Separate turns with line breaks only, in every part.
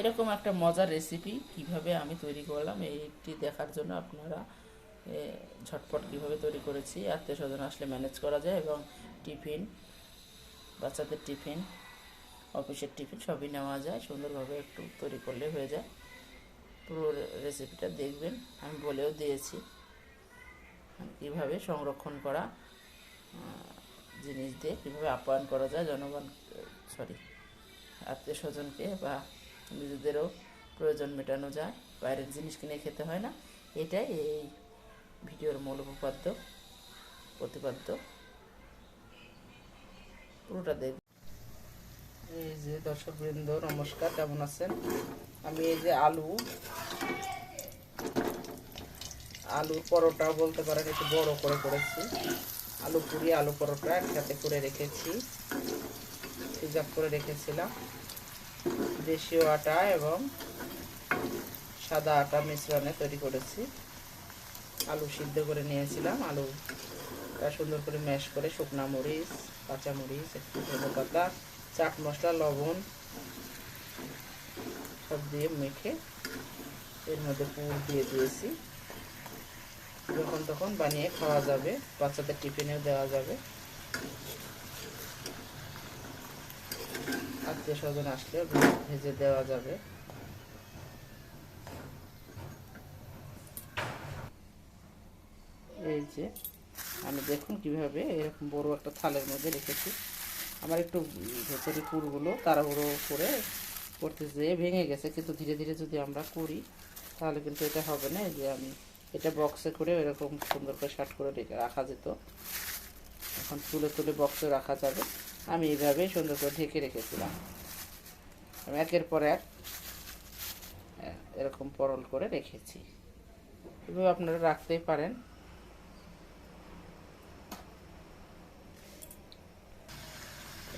এরকম একটা মজার রেসিপি কীভাবে আমি তৈরি করলাম, এইটি দেখার জন্য আপনারা ঝটপট কীভাবে তৈরি করেছি। আত্মীয় স্বজন আসলে ম্যানেজ করা যায় এবং টিফিন, বাচ্চাদের টিফিন, অফিসের টিফিন সবই নেওয়া যায়, সুন্দরভাবে একটু তৈরি করলে হয়ে যায়। পুরো রেসিপিটা দেখবেন, আমি বলেও দিয়েছি। কীভাবে সংরক্ষণ করা জিনিস দিয়ে কীভাবে আপ্যায়ন করা যায়, জনগণ সরি আত্মীয় স্বজনকে বা নিজেদেরও প্রয়োজন মেটানো যায়, বাইরের জিনিস কিনে খেতে হয় না। এটাই এই ভিডিওর মূল উপপাদ্য, প্রতিপাদ্য। পুরোটা দেখ। এই যে দর্শকবৃন্দ, নমস্কার, কেমন আছেন? আমি এই যে আলু, আলুর পরোটা বলতে পারেন, একটু বড় করে করেছি। আলু পুরি, আলু পরোটা একসাথে করে রেখেছি। প্রিজার্ভ করে রেখেছিলাম। দেশীয় আটা এবং সাদা আটা মিশ্রণে তৈরি করেছি। আলু সিদ্ধ করে নিয়েছিলাম। আলুটা সুন্দর করে ম্যাশ করে শুকনা মরিচ, কাঁচা মরিচ, একটু পাতা, চাট মশলা, লবণ সব দিয়ে মেখে এর মধ্যে পুর দিয়ে দিয়েছি। যখন তখন বানিয়ে খাওয়া যাবে, বাচ্চাদের টিফিনেও দেওয়া যাবে। আত্মীয় স্বজন আসলে ভেজে দেওয়া যাবে। এই যে আমি দেখুন কীভাবে এরকম বড় একটা থালের মধ্যে রেখেছি। আমার একটু ভেতরে পুরগুলো তাড়াহুড়ো করে করতে যেয়ে ভেঙে গেছে, কিন্তু ধীরে ধীরে যদি আমরা করি, তাহলে কিন্তু এটা হবে না। যে আমি এটা বক্সে করে এরকম সুন্দর করে শার্ট করে রেখে রাখা যেত। এখন তুলে তুলে বক্সে রাখা যাবে। আমি এইভাবেই সুন্দর করে ঢেকে রেখেছিলাম। আমি একের পর এক এরকম পরল করে রেখেছি। এভাবে আপনারা রাখতেই পারেন।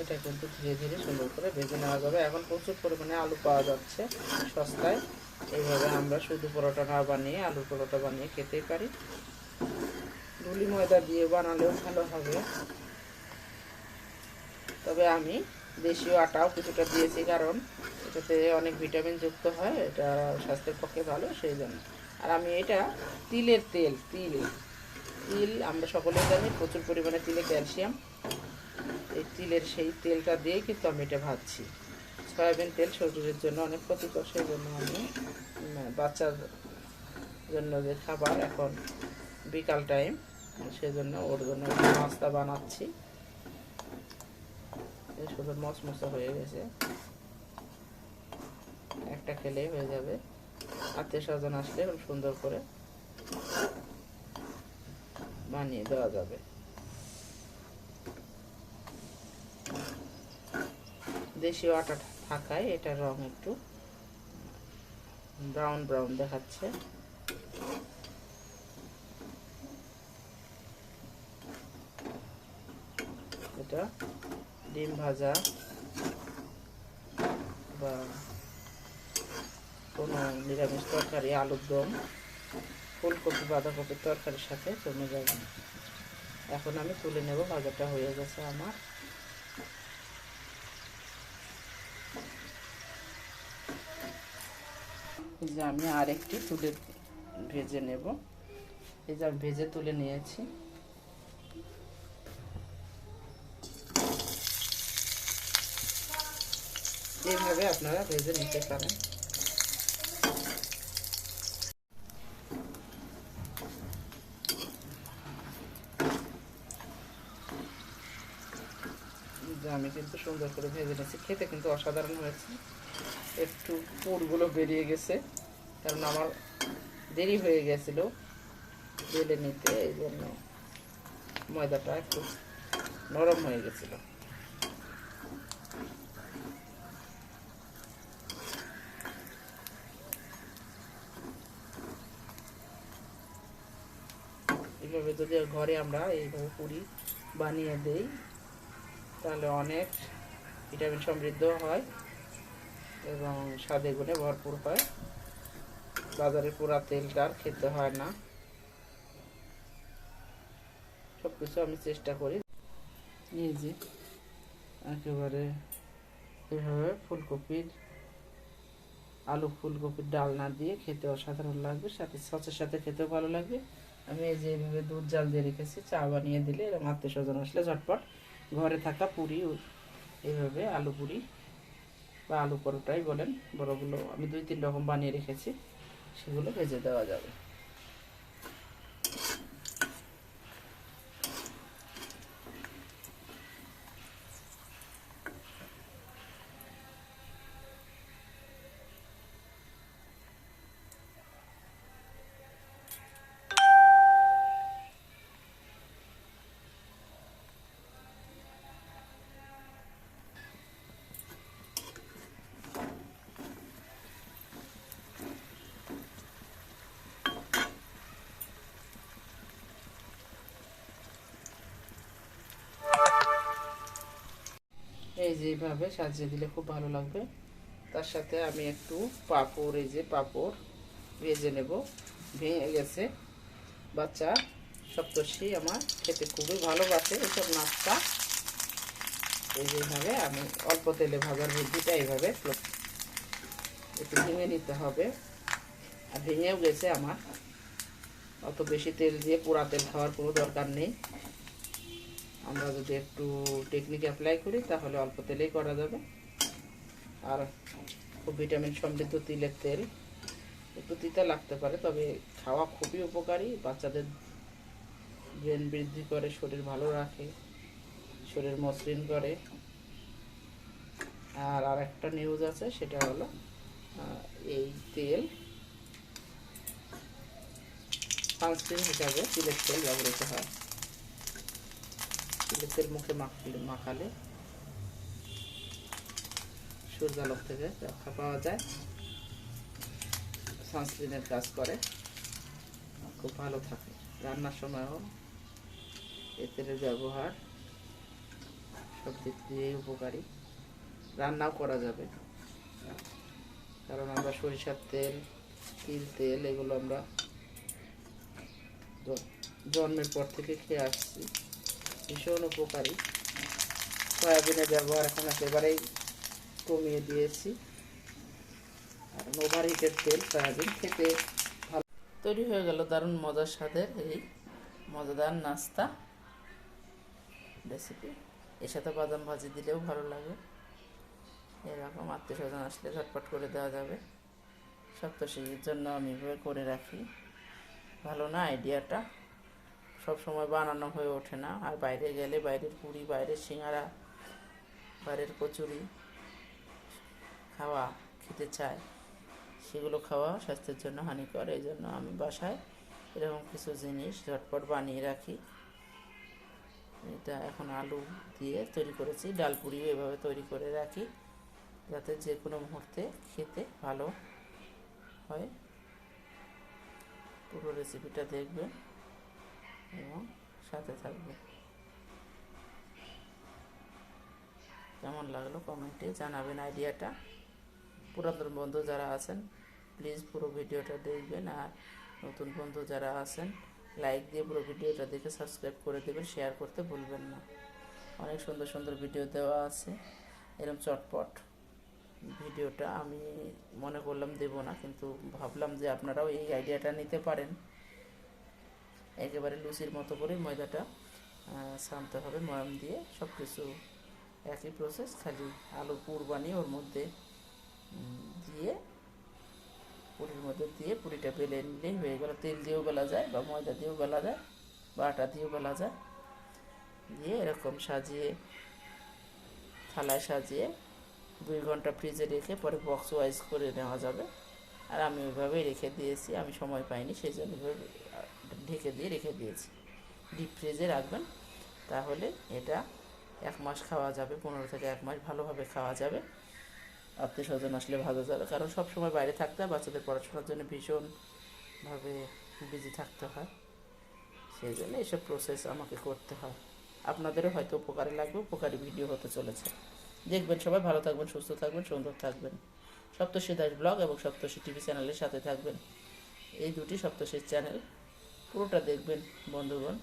এটা কিন্তু ধীরে ধীরে সুন্দর করে ভেজে নেওয়া যাবে। এখন প্রচুর পরিমাণে আলু পাওয়া যাচ্ছে সস্তায়। এইভাবে আমরা শুধু পরোটা না বানিয়ে, আলুর পরোটা বানিয়ে খেতেই পারি। রুলি ময়দা দিয়ে বানালেও ভালো হবে। তবে আমি দেশীয় আটাও কিছুটা দিয়েছি কারণ এটাতে অনেক ভিটামিন যুক্ত হয়, এটা স্বাস্থ্যের পক্ষে ভালো, সেই জন্য। আর আমি এটা তিলের তেল, তিল তিল, আমরা সকলেই জানি প্রচুর পরিমাণে তিলে ক্যালসিয়াম। এই তিলের সেই তেলটা দিয়ে কিন্তু আমি এটা ভাজছি। সয়াবিন তেল শরীরের জন্য অনেক ক্ষতিকর, সেই জন্য আমি বাচ্চার জন্য যে খাবার এখন বিকাল টাইম সেজন্য ওর জন্য নাস্তা বানাচ্ছি। শুধু মশমশা হয়ে গেছে। একটা খেলেই হয়ে যাবে। আত্মীয় স্বজন আসলে সুন্দর করে বানিয়ে দেওয়া যাবে। দেশীয় আটা থাকায় এটার রং একটু ব্রাউন ব্রাউন দেখাচ্ছে। এটা ডিম ভাজা বা কোনো নিরামিষ তরকারি, আলুর দম, ফুলকপি, বাঁধাকপির তরকারির সাথে জমে যাবে। এখন আমি তুলে নেব, ভাজাটা হয়ে গেছে আমার। যে আমি আরেকটি তুলে ভেজে নেব। এই যে আমি ভেজে তুলে নিয়েছি। এইভাবে আপনারা ভেজে নিতে পারেন। আমি কিন্তু সুন্দর করে ভেজে নিয়েছি। খেতে কিন্তু অসাধারণ হয়েছে। একটু পুরগুলো বেরিয়ে গেছে, কারণ আমার দেরি হয়ে গেছিল বেলে নিতে, এই জন্য ময়দাটা একটু নরম হয়ে গেছিল। এইভাবে যদি ঘরে আমরা এইভাবে পুরি বানিয়ে দেই, তাহলে অনেক ভিটামিন সমৃদ্ধ হয় এবং স্বাদে গুণে ভরপুর হয়। বাজারে পুরা তেলটা আর খেতে হয় না। সব কিছু আমি চেষ্টা করি। এই যে, একেবারে এভাবে ফুলকপির, আলু ফুলকপির ডালনা দিয়ে খেতে অসাধারণ লাগবে, সাথে সসের সাথে খেতেও ভালো লাগবে। আমি এই যে দুধ জাল দিয়ে রেখেছি, চা বানিয়ে দিলে এরকম আত্মীয় স্বজন আসলে ঝটপট ঘরে থাকা পুরি, এইভাবে আলু পুরি বা আলু পরোটাই বলেন, বড়গুলো আমি দুই, তিন রকম বানিয়ে রেখেছি, সেগুলো ভেজে দেওয়া যাবে। এই যে এইভাবে সাজিয়ে দিলে খুব ভালো লাগবে। তার সাথে আমি একটু পাঁপড়, এই যে পাঁপড় ভেজে নেব। ভেঙে গেছে। বাচ্চা সপ্তর্ষি আমার খেতে খুবই ভালোবাসে এসব নাস্তা। এই যেভাবে আমি অল্প তেলে ভাজার বুদ্ধিটা এইভাবে একটু ভেঙে নিতে হবে। আর ভেঙেও গেছে আমার। অত বেশি তেল দিয়ে পোড়া তেল খাওয়ার কোনো দরকার নেই। আমরা যদি একটু টেকনিক অ্যাপ্লাই করি, তাহলে অল্প তেলেই করা যাবে। আর খুব ভিটামিন সমৃদ্ধ তিলের তেল। একটু তিতা লাগতে পারে, তবে খাওয়া খুবই উপকারী। বাচ্চাদের ব্রেন বৃদ্ধি করে, শরীর ভালো রাখে, শরীর মসৃণ করে। আর আর একটা নিউজ আছে, সেটা হলো এই তেল সানস্ক্রিন হিসাবে তিলের তেল ব্যবহৃত হয়। তেল মুখে মাখলে সূর্যালোক থেকে রক্ষা পাওয়া যায়। সানস্ক্রিনের কাজ করে। খুব ভালো থাকে। রান্নার সময়ও এই তেলের ব্যবহার সব দিক দিয়েই উপকারী। রান্নাও করা যাবে। কারণ আমরা সরিষার তেল, তিল, তেল এগুলো আমরা জন্মের পর থেকে খেয়ে আসছি। ভীষণ উপকারী। সয়াবিনের ব্যবহার এখন একেবারেই কমিয়ে দিয়েছি। আর ওভার হিটের তেল, সয়াবিন খেতে ভালো। তৈরি হয়ে গেল দারুণ মজার স্বাদের এই মজাদার নাস্তা রেসিপি এর সাথে বাদাম ভাজি দিলেও ভালো লাগে। এরকম আত্মীয় স্বজন আসলে ঝটপট করে দেওয়া যাবে। সপ্তশীর জন্য আমি করে রাখি। ভালো না আইডিয়াটা? সব সময় বানানো হয়ে ওঠে না। আর বাইরে গেলে বাইরের পুরি, বাইরের সিঙ্গারা, বাইরের কচুরি খাওয়া খেতে চায়। সেগুলো খাওয়া স্বাস্থ্যের জন্য হানিকর। এই জন্য আমি বাসায় এরকম কিছু জিনিস ঝটপট বানিয়ে রাখি। এটা এখন আলু দিয়ে তৈরি করেছি। ডাল পুরিও এভাবে তৈরি করে রাখি যাতে যে কোনো মুহূর্তে খেতে ভালো হয়। পুরো রেসিপিটা দেখবেন। এবং সাথে থাকবে। কেমন লাগল কমেন্টে জানাবেন আইডিয়াটা। পুরাতন বন্ধু যারা আছেন প্লিজ পুরো ভিডিওটা দেখবেন আর নতুন বন্ধু যারা আছেন লাইক দিয়ে পুরো ভিডিওটা দেখে সাবস্ক্রাইব করে দেবেন শেয়ার করতে ভুলবেন না। অনেক সুন্দর সুন্দর ভিডিও দেওয়া আছে এরকম চটপট। ভিডিওটা আমি মনে করলাম দেব না, কিন্তু ভাবলাম যে আপনারাও এই আইডিয়াটা নিতে পারেন। একেবারে লুচির মতো করে ময়দাটা ছানতে হবে, ময়াম দিয়ে সব কিছু একই প্রসেস খালি আলু পুর বানিয়ে ওর মধ্যে দিয়ে পুরির মধ্যে দিয়ে পুরিটা বেলে নিলেই হয়ে গেল। তেল দিয়েও বেলা যায় বা ময়দা দিয়েও বেলা যায় বা আটা দিয়েও বেলা যায়। দিয়ে এরকম সাজিয়ে, থালায় সাজিয়ে দুই ঘণ্টা ফ্রিজে রেখে পরে বক্স ওয়াইজ করে নেওয়া যাবে। আর আমি ওইভাবেই রেখে দিয়েছি, আমি সময় পাইনি সেই জন্য ঢেকে দিয়ে রেখে দিয়েছি। ডিপ ফ্রিজে রাখবেন, তাহলে এটা এক মাস খাওয়া যাবে, পনেরো থেকে এক মাস ভালোভাবে খাওয়া যাবে। আত্মীয় স্বজন আসলে ভালো যাবে, কারণ সব সময় বাইরে থাকতে হয়, বাচ্চাদের পড়াশোনার জন্য ভীষণভাবে বিজি থাকতে হয়। সেই জন্য এইসব প্রসেস আমাকে করতে হয়। আপনাদেরও হয়তো উপকারে লাগবে, উপকারী ভিডিও হতে চলেছে। দেখবেন সবাই, ভালো থাকবেন, সুস্থ থাকবেন, সুন্দর থাকবেন। সপ্তর্ষি দাস ব্লগ এবং সপ্তশী টিভি চ্যানেলের সাথে থাকবেন। এই দুটি সপ্তর্ষির চ্যানেল পুরোটা দেখবেন, বন্ধুগণ।